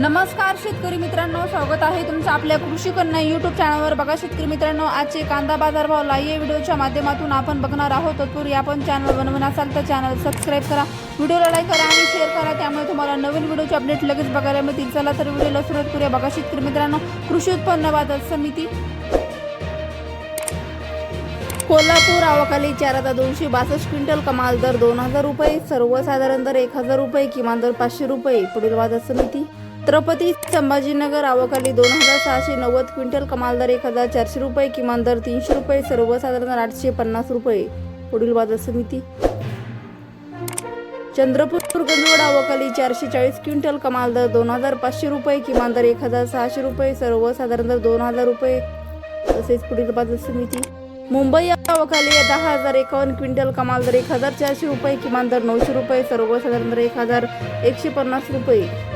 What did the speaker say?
नमस्कार शेतकरी मित्रांनो स्वागत आहे तुमचं आपल्या कृषी कन्या युट्यूब चॅनलवर बघा शेतकरी मित्रांनो आजचे कांदा बाजार भाव व्हिडिओच्या माध्यमातून आपण बघणार आहोत. तत्पूर्वी आपण चॅनल बनवून असाल तर चॅनल सबस्क्राईब करा. व्हिडिओला लाईक करा आणि शेअर करा. त्यामुळे तुम्हाला नवीन व्हिडिओचे अपडेट लगेच बघायला मिळतील. चला तर व्हिडिओला सुरुवात करूया. बघा शेतकरी मित्रांनो कृषी उत्पन्न बाजार समिती कोल्हापूर आवकाली चार हजार दोनशे बासष्ट क्विंटल कमाल दर दोन हजार रुपये सर्वसाधारण दर एक हजार रुपये किमान दर पाचशे रुपये. पुढील बाजार समिती छत्रपती संभाजीनगर आवकाली दोन हजार सहाशे नव्वद क्विंटल कमाल दर एक हजार चारशे रुपये किमान दर तीनशे रुपये सर्वसाधारण आठशे पन्नास रुपये. पुढील बाजार समिती. चंद्रपूर गंजवड आवकाली चारशे चाळीस क्विंटल कमाल दर दोन हजार पाचशे रुपये किमान दर एक हजार सहाशे रुपये सर्वसाधारण दर दोन हजार रुपये. तसेच पुढील बाजार समिती. मुंबई आवकाली दहा हजार एकावन्न क्विंटल कमाल दर एक हजार चारशे रुपये किमान दर नऊशे रुपये सर्वसाधारण दर एक हजार एकशे पन्नास रुपये.